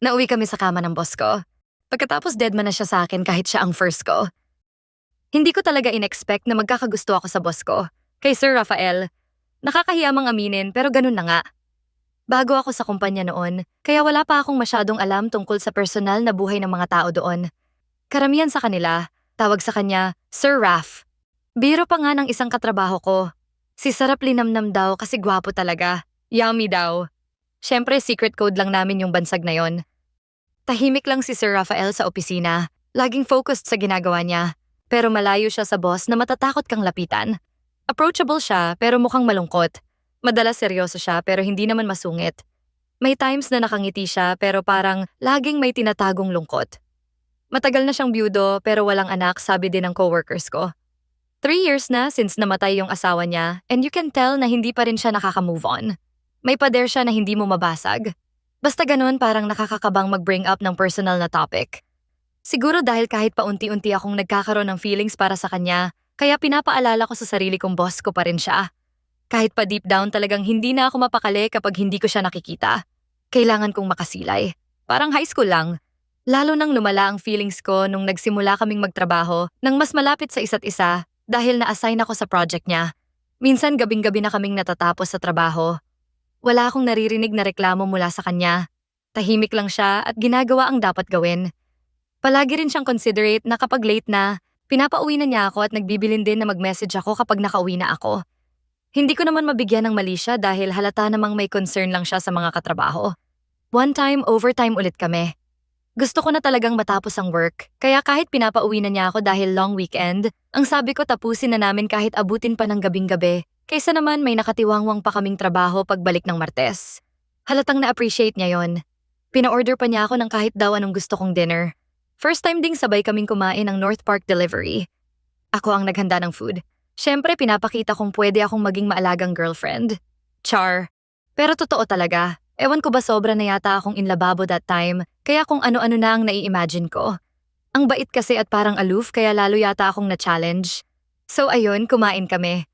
Nauwi kami sa kama ng boss ko. Pagkatapos deadman na siya sa akin kahit siya ang first ko. Hindi ko talaga in-expect na magkakagusto ako sa boss ko. Kay Sir Rafael. Nakakahiya mang aminin pero ganun na nga. Bago ako sa kumpanya noon, kaya wala pa akong masyadong alam tungkol sa personal na buhay ng mga tao doon. Karamihan sa kanila, tawag sa kanya, Sir Raf. Biro pa nga ng isang katrabaho ko. Si Sarap Linamnam daw kasi gwapo talaga. Yummy daw. Siyempre, secret code lang namin yung bansag na yon. Tahimik lang si Sir Rafael sa opisina. Laging focused sa ginagawa niya. Pero malayo siya sa boss na matatakot kang lapitan. Approachable siya pero mukhang malungkot. Madalas seryoso siya pero hindi naman masungit. May times na nakangiti siya pero parang laging may tinatagong lungkot. Matagal na siyang byudo pero walang anak sabi din ng coworkers ko. Three years na since namatay yung asawa niya and you can tell na hindi pa rin siya nakaka-move on. May pader siya na hindi mo mabasag. Basta ganun parang nakakakabang mag-bring up ng personal na topic. Siguro dahil kahit paunti-unti akong nagkakaroon ng feelings para sa kanya, kaya pinapaalala ko sa sarili kong boss ko pa rin siya. Kahit pa deep down talagang hindi na ako mapakali kapag hindi ko siya nakikita. Kailangan kong makasilay. Parang high school lang. Lalo nang lumala ang feelings ko nung nagsimula kaming magtrabaho nang mas malapit sa isa't isa dahil na-assign ako sa project niya. Minsan gabing-gabi na kaming natatapos sa trabaho. Wala akong naririnig na reklamo mula sa kanya. Tahimik lang siya at ginagawa ang dapat gawin. Palagi rin siyang considerate na kapag late na, pinapauwi na niya ako at nagbibilin din na mag-message ako kapag nakauwi na ako. Hindi ko naman mabigyan ng mali siya dahil halata namang may concern lang siya sa mga katrabaho. One time, overtime ulit kami. Gusto ko na talagang matapos ang work, kaya kahit pinapauwi na niya ako dahil long weekend, ang sabi ko tapusin na namin kahit abutin pa ng gabing-gabi, kaysa naman may nakatiwangwang pa kaming trabaho pagbalik ng Martes. Halatang na-appreciate niya yon. Pina-order pa niya ako ng kahit daw anong gusto kong dinner. First time ding sabay kaming kumain ng North Park Delivery. Ako ang naghanda ng food. Siyempre, pinapakita kong pwede akong maging maalagang girlfriend. Char. Pero totoo talaga. Ewan ko ba sobra na yata akong inlababo that time, kaya kung ano-ano na ang nai-imagine ko. Ang bait kasi at parang aloof kaya lalo yata akong na-challenge. So ayun, kumain kami.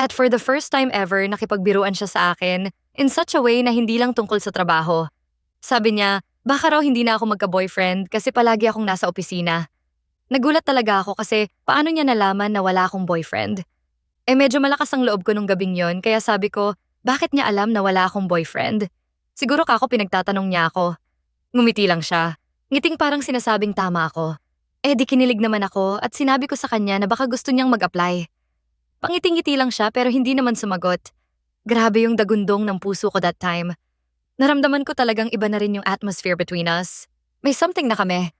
At for the first time ever, nakipagbiruan siya sa akin in such a way na hindi lang tungkol sa trabaho. Sabi niya, baka raw hindi na ako magka-boyfriend kasi palagi akong nasa opisina. Nagulat talaga ako kasi paano niya nalaman na wala akong boyfriend? Eh medyo malakas ang loob ko nung gabing yon kaya sabi ko, bakit niya alam na wala akong boyfriend? Siguro kako pinagtatanong niya ako. Ngumiti lang siya. Ngiting parang sinasabing tama ako. Eh di kinilig naman ako at sinabi ko sa kanya na baka gusto niyang mag-apply. Pangiting-ngiti lang siya pero hindi naman sumagot. Grabe yung dagundong ng puso ko that time. Naramdaman ko talagang iba na rin yung atmosphere between us. May something na kami.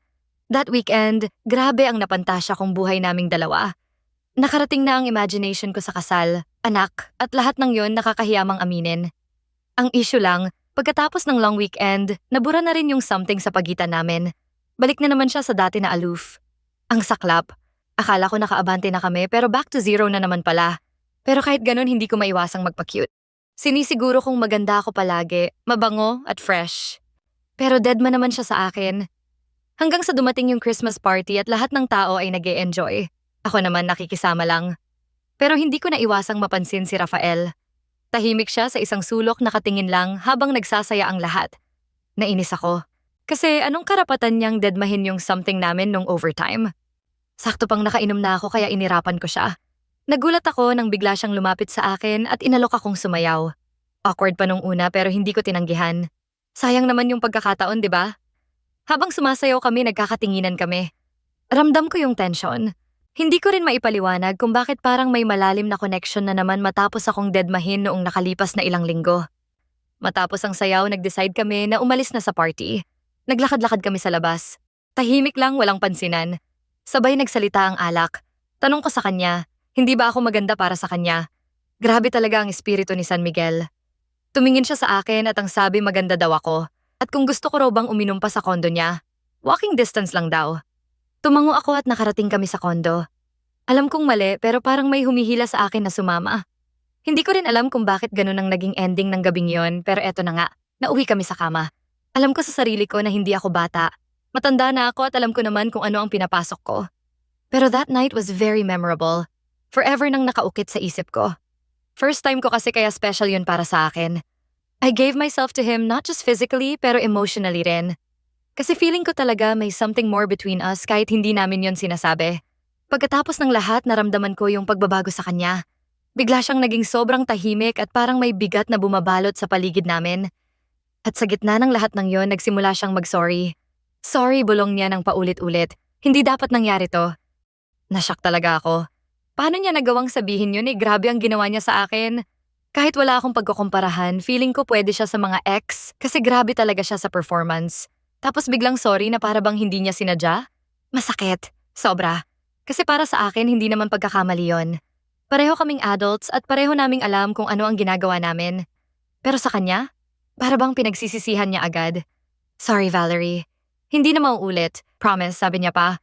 That weekend, grabe ang napantasya kong buhay naming dalawa. Nakarating na ang imagination ko sa kasal, anak, at lahat ng yon nakakahiyamang aminin. Ang issue lang, pagkatapos ng long weekend, nabura na rin yung something sa pagitan namin. Balik na naman siya sa dati na aloof. Ang saklap. Akala ko nakaabante na kami pero back to zero na naman pala. Pero kahit ganun hindi ko maiwasang magpa-cute. Sinisiguro kong maganda ako palagi, mabango at fresh. Pero dead man naman siya sa akin. Hanggang sa dumating yung Christmas party at lahat ng tao ay nag enjoy Ako naman nakikisama lang. Pero hindi ko naiwasang mapansin si Rafael. Tahimik siya sa isang sulok nakatingin lang habang nagsasaya ang lahat. Nainis ako. Kasi anong karapatan niyang deadmahin yung something namin nung overtime? Sakto pang nakainom na ako kaya inirapan ko siya. Nagulat ako nang bigla siyang lumapit sa akin at inalok akong sumayaw. Awkward pa nung una pero hindi ko tinanggihan. Sayang naman yung pagkakataon, di ba? Habang sumasayaw kami, nagkakatinginan kami. Ramdam ko yung tension. Hindi ko rin maipaliwanag kung bakit parang may malalim na connection na naman matapos akong deadmahin noong nakalipas na ilang linggo. Matapos ang sayaw, nag-decide kami na umalis na sa party. Naglakad-lakad kami sa labas. Tahimik lang, walang pansinan. Sabay nagsalita ang alak. Tanong ko sa kanya, hindi ba ako maganda para sa kanya? Grabe talaga ang espiritu ni San Miguel. Tumingin siya sa akin at ang sabi maganda daw ako. At kung gusto ko raw bang uminom pa sa kondo niya, walking distance lang daw. Tumango ako at nakarating kami sa kondo. Alam kong mali pero parang may humihila sa akin na sumama. Hindi ko rin alam kung bakit ganun ang naging ending ng gabing yon pero eto na nga, nauwi kami sa kama. Alam ko sa sarili ko na hindi ako bata. Matanda na ako at alam ko naman kung ano ang pinapasok ko. Pero that night was very memorable. Forever nang nakaukit sa isip ko. First time ko kasi kaya special yun para sa akin. I gave myself to him not just physically pero emotionally rin. Kasi feeling ko talaga may something more between us kahit hindi namin yon sinasabi. Pagkatapos ng lahat, naramdaman ko yung pagbabago sa kanya. Bigla siyang naging sobrang tahimik at parang may bigat na bumabalot sa paligid namin. At sa gitna ng lahat ng yon, nagsimula siyang mag-sorry. Sorry, bulong niya ng paulit-ulit. Hindi dapat nangyari to. Nasyak talaga ako. Paano niya nagawang sabihin yun eh? Grabe ang ginawa niya sa akin. Kahit wala akong pagkukumparahan, feeling ko pwede siya sa mga ex kasi grabe talaga siya sa performance. Tapos biglang sorry na para bang hindi niya sinadya? Masakit. Sobra. Kasi para sa akin, hindi naman pagkakamali yon. Pareho kaming adults at pareho naming alam kung ano ang ginagawa namin. Pero sa kanya, para bang pinagsisisihan niya agad. Sorry, Valerie. Hindi na mauulit. Promise, sabi niya pa.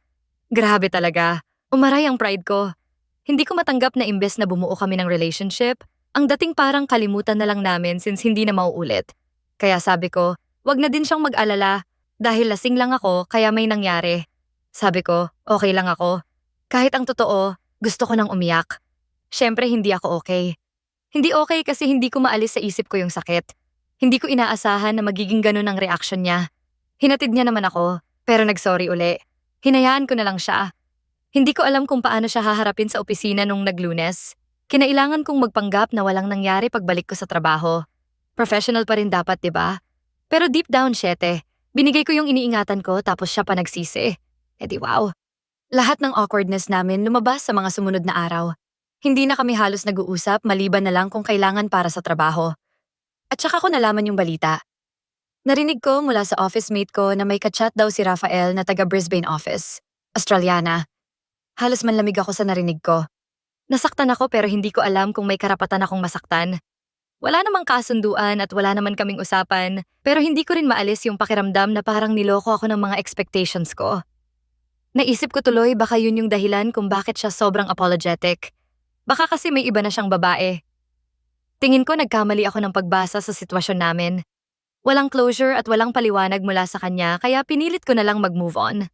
Grabe talaga. Umaray ang pride ko. Hindi ko matanggap na imbes na bumuo kami ng relationship, ang dating parang kalimutan na lang namin since hindi na mauulit. Kaya sabi ko, wag na din siyang mag-alala dahil lasing lang ako kaya may nangyari. Sabi ko, okay lang ako. Kahit ang totoo, gusto ko nang umiyak. Siyempre hindi ako okay. Hindi okay kasi hindi ko maalis sa isip ko yung sakit. Hindi ko inaasahan na magiging ganun ang reaction niya. Hinatid niya naman ako, pero nagsorry uli. Hinayaan ko na lang siya. Hindi ko alam kung paano siya haharapin sa opisina nung naglunes. Kinailangan kong magpanggap na walang nangyari pagbalik ko sa trabaho. Professional pa rin dapat, di ba? Pero deep down, syete. Binigay ko yung iniingatan ko tapos siya pa nagsisi. E di wow. Lahat ng awkwardness namin lumabas sa mga sumunod na araw. Hindi na kami halos nag-uusap maliban na lang kung kailangan para sa trabaho. At saka ko nalaman yung balita. Narinig ko mula sa office mate ko na may kachat daw si Rafael na taga Brisbane office. Australiana. Halos manlamig ako sa narinig ko. Nasaktan ako pero hindi ko alam kung may karapatan akong masaktan. Wala namang kasunduan at wala naman kaming usapan, pero hindi ko rin maalis yung pakiramdam na parang niloko ako ng mga expectations ko. Naisip ko tuloy baka yun yung dahilan kung bakit siya sobrang apologetic. Baka kasi may iba na siyang babae. Tingin ko nagkamali ako ng pagbasa sa sitwasyon namin. Walang closure at walang paliwanag mula sa kanya kaya pinilit ko na lang mag-move on.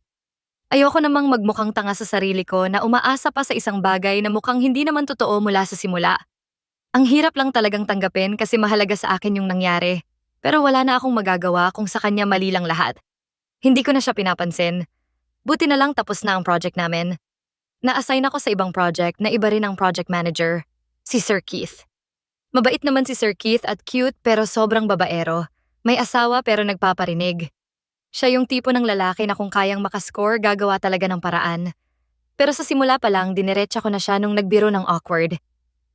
Ayoko namang magmukhang tanga sa sarili ko na umaasa pa sa isang bagay na mukhang hindi naman totoo mula sa simula. Ang hirap lang talagang tanggapin kasi mahalaga sa akin yung nangyari. Pero wala na akong magagawa kung sa kanya mali lang lahat. Hindi ko na siya pinapansin. Buti na lang tapos na ang project namin. Na-assign ako sa ibang project na iba rin ang project manager, si Sir Keith. Mabait naman si Sir Keith at cute pero sobrang babaero. May asawa pero nagpaparinig. Siya yung tipo ng lalaki na kung kayang makascore, gagawa talaga ng paraan. Pero sa simula pa lang, diniretsa ko na siya nung nagbiro ng awkward.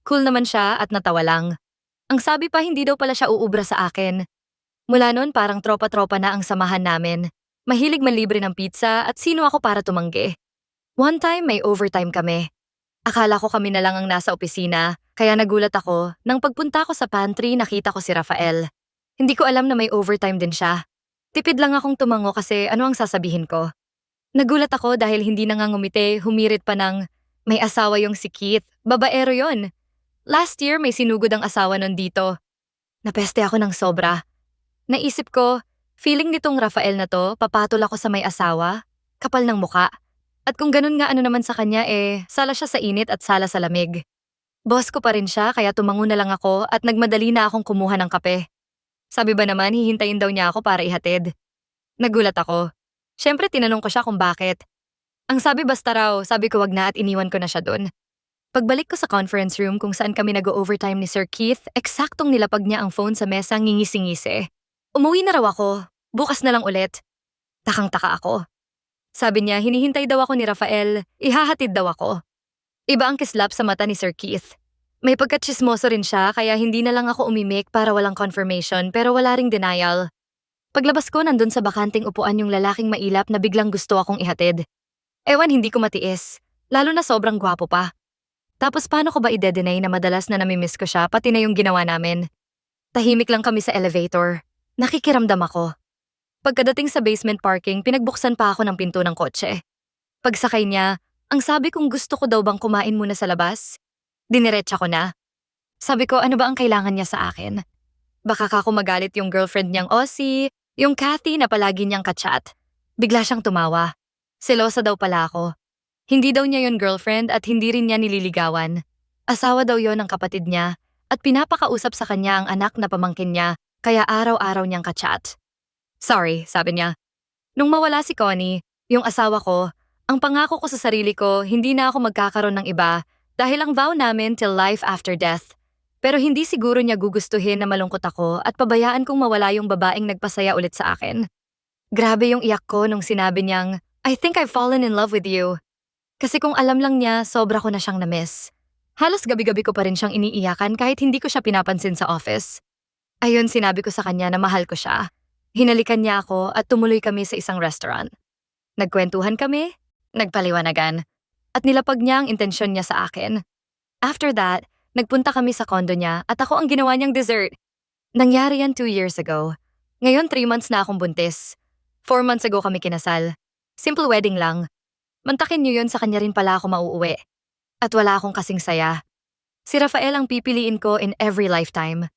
Cool naman siya at natawa lang. Ang sabi pa hindi daw pala siya uubra sa akin. Mula noon parang tropa-tropa na ang samahan namin. Mahilig man libre ng pizza at sino ako para tumanggi. One time may overtime kami. Akala ko kami na lang ang nasa opisina, kaya nagulat ako nang pagpunta ko sa pantry nakita ko si Rafael. Hindi ko alam na may overtime din siya. Tipid lang akong tumango kasi ano ang sasabihin ko. Nagulat ako dahil hindi na nga ngumiti, humirit pa ng, may asawa yung si Keith, babaero yon. Last year may sinugod ang asawa nun dito. Napeste ako ng sobra. Naisip ko, feeling nitong Rafael na to, papatol ako sa may asawa, kapal ng muka. At kung ganun nga ano naman sa kanya eh, sala siya sa init at sala sa lamig. Boss ko pa rin siya kaya tumango na lang ako at nagmadali na akong kumuha ng kape. Sabi ba naman hihintayin daw niya ako para ihatid. Nagulat ako. Siyempre tinanong ko siya kung bakit. Ang sabi basta raw, sabi ko wag na at iniwan ko na siya doon. Pagbalik ko sa conference room kung saan kami nag-overtime ni Sir Keith, eksaktong nilapag niya ang phone sa mesa ngingisi-ngisi. Umuwi na raw ako. Bukas na lang ulit. Takang-taka ako. Sabi niya hinihintay daw ako ni Rafael, ihahatid daw ako. Iba ang kislap sa mata ni Sir Keith. May pagkatsismoso rin siya kaya hindi na lang ako umimik para walang confirmation pero wala ring denial. Paglabas ko nandun sa bakanting upuan yung lalaking mailap na biglang gusto akong ihatid. Ewan hindi ko matiis, lalo na sobrang gwapo pa. Tapos paano ko ba ide-deny na madalas na namimiss ko siya pati na yung ginawa namin? Tahimik lang kami sa elevator. Nakikiramdam ako. Pagkadating sa basement parking, pinagbuksan pa ako ng pinto ng kotse. Pagsakay niya, ang sabi kong gusto ko daw bang kumain muna sa labas, Diniretsa ko na. Sabi ko ano ba ang kailangan niya sa akin? Baka kako magalit yung girlfriend niyang Aussie, yung Kathy na palagi niyang kachat. Bigla siyang tumawa. Selosa daw pala ako. Hindi daw niya yon girlfriend at hindi rin niya nililigawan. Asawa daw yon ng kapatid niya at pinapakausap sa kanya ang anak na pamangkin niya kaya araw-araw niyang kachat. Sorry, sabi niya. Nung mawala si Connie, yung asawa ko, ang pangako ko sa sarili ko, hindi na ako magkakaroon ng iba dahil ang vow namin till life after death. Pero hindi siguro niya gugustuhin na malungkot ako at pabayaan kong mawala yung babaeng nagpasaya ulit sa akin. Grabe yung iyak ko nung sinabi niyang, I think I've fallen in love with you. Kasi kung alam lang niya, sobra ko na siyang na-miss. Halos gabi-gabi ko pa rin siyang iniiyakan kahit hindi ko siya pinapansin sa office. Ayun sinabi ko sa kanya na mahal ko siya. Hinalikan niya ako at tumuloy kami sa isang restaurant. Nagkwentuhan kami, nagpaliwanagan, at nilapag niya ang intensyon niya sa akin. After that, nagpunta kami sa kondo niya at ako ang ginawa niyang dessert. Nangyari yan two years ago. Ngayon three months na akong buntis. Four months ago kami kinasal. Simple wedding lang. Mantakin niyo yun sa kanya rin pala ako mauuwi. At wala akong kasing saya. Si Rafael ang pipiliin ko in every lifetime.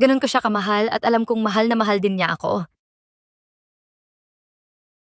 Ganun ko siya kamahal at alam kong mahal na mahal din niya ako.